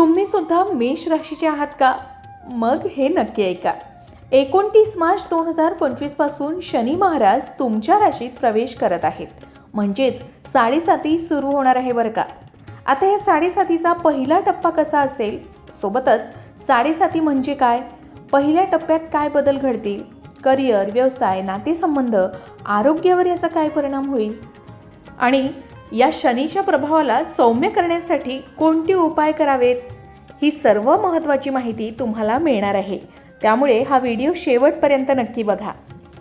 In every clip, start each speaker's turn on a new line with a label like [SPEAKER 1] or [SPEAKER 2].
[SPEAKER 1] तुम्ही सुद्धा मेष राशीचे आहात का? मग हे नक्की ऐका. एकोणतीस मार्च दोन हजार पंचवीसपासून शनी महाराज तुमच्या राशीत प्रवेश करत आहेत. म्हणजेच साडेसाती सुरू होणार आहे बरं का? आता या साडेसातीचा पहिला टप्पा कसा असेल? सोबतच साडेसाती म्हणजे काय? पहिल्या टप्प्यात काय बदल घडतील? करिअर व्यवसाय नातेसंबंध आरोग्यावर याचा काय परिणाम होईल? आणि या शनीच्या प्रभावाला सौम्य करण्यासाठी कोणते उपाय करावेत? ही सर्व महत्त्वाची माहिती तुम्हाला मिळणार आहे. त्यामुळे हा व्हिडिओ शेवटपर्यंत नक्की बघा.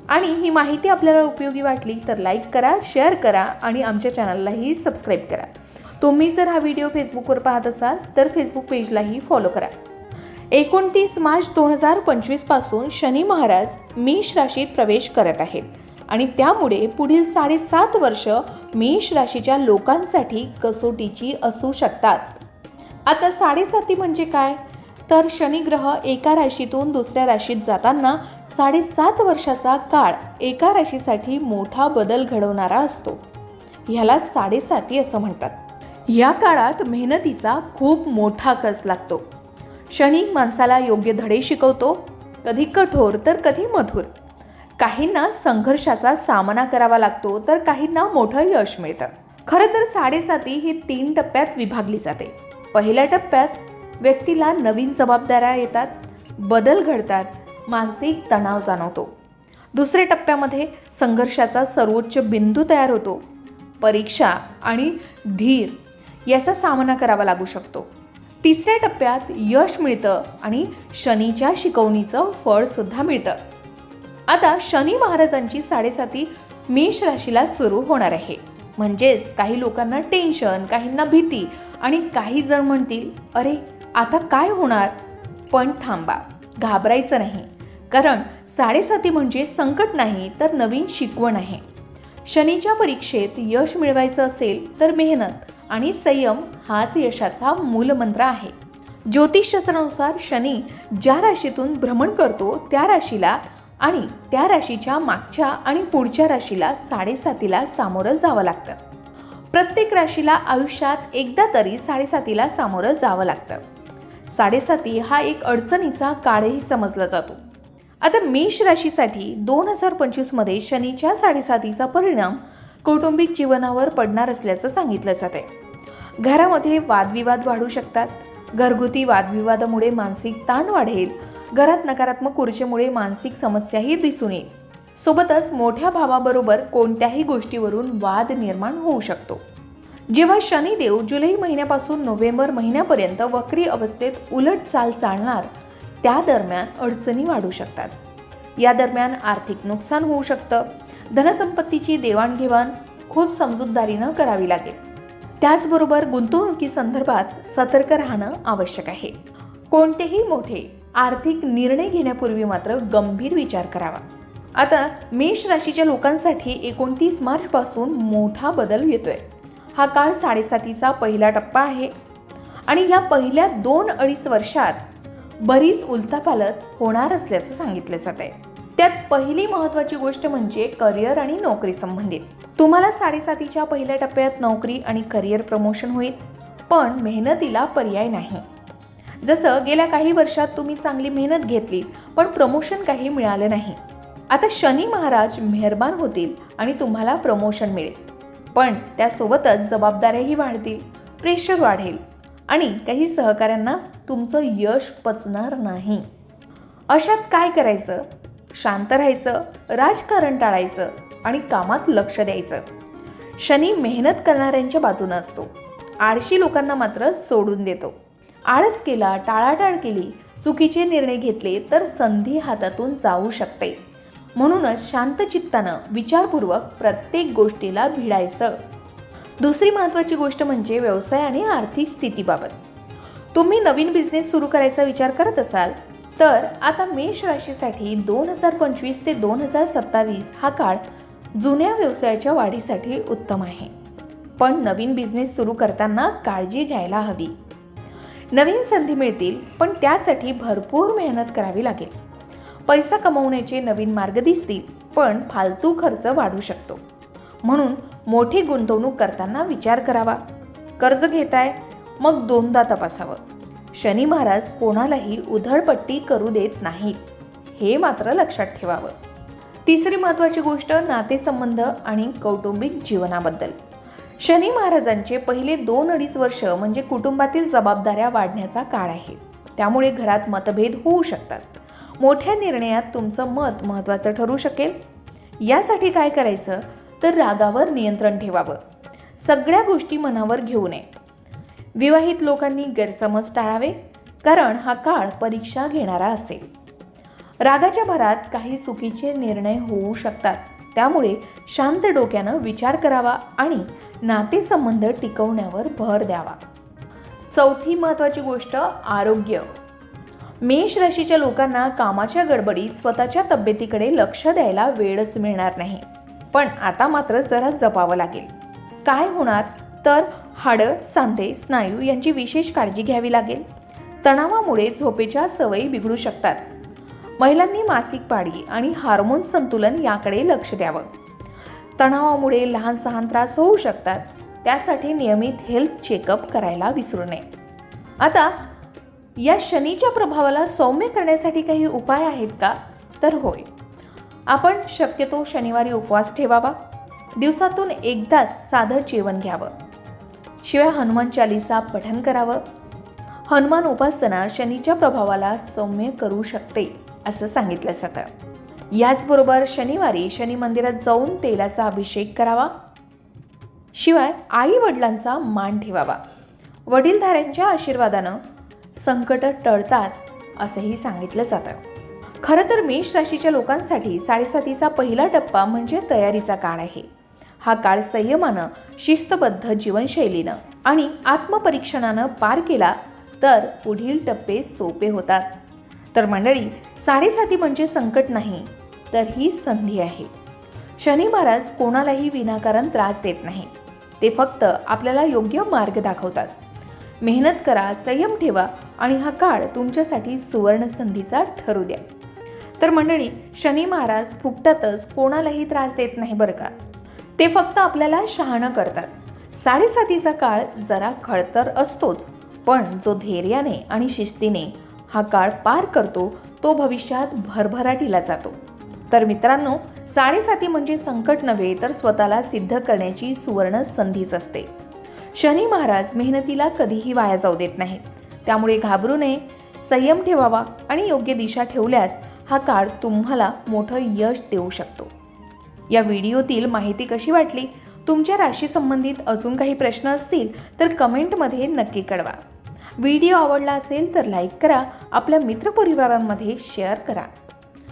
[SPEAKER 1] आणि ही माहिती आपल्याला उपयोगी वाटली तर लाईक करा शेअर करा आणि आमच्या चॅनललाही सबस्क्राईब करा. तुम्ही जर हा व्हिडिओ फेसबुकवर पाहत असाल तर फेसबुक पेजलाही फॉलो करा. एकोणतीस मार्च दोन हजार पंचवीसपासून शनी महाराज मेष राशीत प्रवेश करत आहेत. आणि त्यामुळे पुढील साडेसात वर्ष मेष राशीच्या लोकांसाठी कसोटीची असू शकतात. आता साडेसाती म्हणजे काय? तर शनिग्रह एका राशीतून दुसऱ्या राशीत जाताना साडेसात वर्षाचा काळ एका राशीसाठी मोठा बदल घडवणारा असतो. ह्याला साडेसाती असं म्हणतात. या काळात मेहनतीचा खूप मोठा कस लागतो. शनी माणसाला योग्य धडे शिकवतो. कधी कठोर तर कधी मधुर. काहींना संघर्षाचा सामना करावा लागतो तर काहींना मोठं यश मिळतं. खरं तर साडेसाती ही तीन टप्प्यात विभागली जाते. पहिल्या टप्प्यात व्यक्तीला नवीन जबाबदाऱ्या येतात बदल घडतात मानसिक तणाव जाणवतो. दुसऱ्या टप्प्यामध्ये संघर्षाचा सर्वोच्च बिंदू तयार होतो. परीक्षा आणि धीर याचा सामना करावा लागू शकतो. तिसऱ्या टप्प्यात यश मिळतं आणि शनीच्या शिकवणीचं फळसुद्धा मिळतं. आता शनी महाराजांची साडेसाती मेष राशीला सुरू होणार आहे. म्हणजेच काही लोकांना टेन्शन काहींना भीती आणि काही जण म्हणतील अरे आता काय होणार? पण थांबा घाबरायचं नाही. कारण साडेसाती म्हणजे संकट नाही तर नवीन शिकवण आहे. शनीच्या परीक्षेत यश मिळवायचं असेल तर मेहनत आणि संयम हाच यशाचा मूलमंत्र आहे. ज्योतिषशास्त्रानुसार शनी ज्या राशीतून भ्रमण करतो त्या राशीला आणि त्या राशीच्या मागच्या आणि पुढच्या राशीला साडेसातीला सामोरं जावं लागतं. प्रत्येक राशीला आयुष्यात एकदा तरी साडेसातीला सामोरं जावं लागतं. साडेसाती हा एक अडचणीचा काळही समजला जातो. आता मेष राशीसाठी दोन हजार पंचवीसमध्ये शनीच्या साडेसातीचा परिणाम कौटुंबिक जीवनावर पडणार असल्याचं सांगितलं जाते घरामध्ये वादविवाद वाढू शकतात. घरगुती वादविवादामुळे मानसिक ताण वाढेल. घरात नकारात्मक ऊर्जेमुळे मानसिक समस्याही दिसून येईल. सोबतच मोठ्या भावाबरोबर कोणत्याही गोष्टीवरून वाद निर्माण होऊ शकतो. जेव्हा शनिदेव जुलै महिन्यापासून नोव्हेंबर महिन्यापर्यंत वक्री अवस्थेत उलट चाल चालणार त्या दरम्यान अडचणी वाढू शकतात. या दरम्यान आर्थिक नुकसान होऊ शकतं. धनसंपत्तीची देवाणघेवाण खूप समजूतदारीनं करावी लागेल. त्याचबरोबर गुंतवणुकीसंदर्भात सतर्क राहणं आवश्यक आहे. कोणतेही मोठे आर्थिक निर्णय घेण्यापूर्वी मात्र गंभीर विचार करावा. आता मेष राशीच्या लोकांसाठी एकोणतीस मार्चपासून मोठा बदल येतोय. हा काळ साडेसातीचा पहिला टप्पा आहे. आणि या पहिल्या दोन अडीच वर्षात बरीच उलथापालत होणार असल्याचं सांगितलं जात आहे त्यात पहिली महत्त्वाची गोष्ट म्हणजे करिअर आणि नोकरी संबंधित. तुम्हाला साडेसातीच्या पहिल्या टप्प्यात नोकरी आणि करिअर प्रमोशन होईल पण मेहनतीला पर्याय नाही. जसं गेल्या काही वर्षात तुम्ही चांगली मेहनत घेतली पण प्रमोशन काही मिळालं नाही. आता शनी महाराज मेहरबान होतील आणि तुम्हाला प्रमोशन मिळेल. पण त्यासोबतच जबाबदाऱ्याही वाढतील प्रेशर वाढेल आणि काही सहकाऱ्यांना तुमचं यश पचणार नाही. अशात काय करायचं? शांत राहायचं राजकारण टाळायचं आणि कामात लक्ष द्यायचं. शनी मेहनत करणाऱ्यांच्या बाजूनं असतो. आळशी लोकांना मात्र सोडून देतो. आळस केला टाळाटाळ केली चुकीचे निर्णय घेतले तर संधी हातातून जाऊ शकते. म्हणूनच शांत चित्तानं विचारपूर्वक प्रत्येक गोष्टीला भिडायचं. दुसरी महत्त्वाची गोष्ट म्हणजे व्यवसाय आणि आर्थिक स्थितीबाबत. तुम्ही नवीन बिझनेस सुरू करायचा विचार करत असाल तर आता मेष राशीसाठी दोन हजार पंचवीस ते दोन हजार सत्तावीस हा काळ जुन्या व्यवसायाच्या वाढीसाठी उत्तम आहे. पण नवीन बिझनेस सुरू करताना काळजी घ्यायला हवी. नवीन संधी मिळतील पण त्यासाठी भरपूर मेहनत करावी लागेल. पैसा कमवण्याचे नवीन मार्ग दिसतील पण फालतू खर्च वाढू शकतो. म्हणून मोठी गुंतवणूक करताना विचार करावा. कर्ज घेताय मग दोनदा तपासावं. शनी महाराज कोणालाही उधळपट्टी करू देत नाहीत हे मात्र लक्षात ठेवावं. तिसरी महत्त्वाची गोष्ट नातेसंबंध आणि कौटुंबिक जीवनाबद्दल. शनी महाराजांचे पहिले दोन अडीच वर्ष म्हणजे कुटुंबातील जबाबदाऱ्या वाढण्याचा काळ आहे. त्यामुळे घरात मतभेद होऊ शकतात. मोठ्या निर्णयात तुमचं मत महत्त्वाचं ठरू शकेल. यासाठी काय करायचं? तर रागावर नियंत्रण ठेवावं. सगळ्या गोष्टी मनावर घेऊ नये. विवाहित लोकांनी गैरसमज टाळावे कारण हा काळ परीक्षा घेणारा असेल. रागाच्या भरात काही चुकीचे निर्णय होऊ शकतात. त्यामुळे शांत डोक्यानं विचार करावा आणि नातेसंबंध टिकवण्यावर भर द्यावा. चौथी महत्त्वाची गोष्ट आरोग्य. मेष राशीच्या लोकांना कामाच्या गडबडीत स्वतःच्या तब्येतीकडे लक्ष द्यायला वेळच मिळणार नाही. पण आता मात्र जरा जपावं लागेल. काय होणार? तर हाडं सांधे स्नायू यांची विशेष काळजी घ्यावी लागेल. तणावामुळे झोपेच्या सवयी बिघडू शकतात. महिलांनी मासिक पाळी आणि हार्मोन संतुलन याकडे लक्ष द्यावं. तणावामुळे लहान सहान त्रास होऊ शकतात. त्यासाठी नियमित हेल्थ चेकअप करायला विसरू नये. आता या शनीच्या प्रभावाला सौम्य करण्यासाठी काही उपाय आहेत का? तर होय. आपण शक्यतो शनिवारी उपवास ठेवावा. दिवसातून एकदाच साधं जेवण घ्यावं. शिवाय हनुमान चालिसा पठन करावं. हनुमान उपासना शनीच्या प्रभावाला सौम्य करू शकते असं सांगितलं जातं. याचबरोबर शनिवारी शनी मंदिरात जाऊन तेलाचा अभिषेक करावा. शिवाय आई वडिलांचा मान ठेवावा. वडीलधाऱ्यांच्या आशीर्वादानं संकट टळतात असंही सांगितलं जातं. खरं तर मेष राशीच्या लोकांसाठी साडेसातीचा पहिला टप्पा म्हणजे तयारीचा काळ आहे. हा काळ संयमानं शिस्तबद्ध जीवनशैलीनं आणि आत्मपरीक्षणानं पार केला तर पुढील टप्पे सोपे होतात. तर मंडळी साडेसाती म्हणजे संकट नाही तर ही संधी आहे. शनी महाराज कोणालाही विनाकारण त्रास देत नाही. ते फक्त आपल्याला योग्य मार्ग दाखवतात. मेहनत करा संयम ठेवा आणि हा काळ तुमच्यासाठी सुवर्ण संधीचा ठरू द्या. तर मंडळी शनी महाराज फुकटातच कोणालाही त्रास देत नाही बरं का? ते फक्त आपल्याला शहाणं करतात. साडेसातीचा काळ जरा खळतर असतोच पण जो धैर्याने आणि शिस्तीने हा काळ पार करतो तो भविष्यात भरभराटीला जातो. तर मित्रांनो साडेसाती म्हणजे संकट नव्हे तर स्वतःला सिद्ध करण्याची सुवर्ण संधीच असते. शनी महाराज मेहनतीला कधीही वाया जाऊ देत नाहीत. त्यामुळे घाबरू नये संयम ठेवावा आणि योग्य दिशा ठेवल्यास हा काळ तुम्हाला मोठं यश देऊ शकतो. या व्हिडिओतील माहिती कशी वाटली? तुमच्या राशी संबंधित अजून काही प्रश्न असतील तर कमेंटमध्ये नक्की कळवा. व्हिडिओ आवडला असेल तर लाईक करा. आपल्या मित्रपरिवारांमध्ये शेअर करा.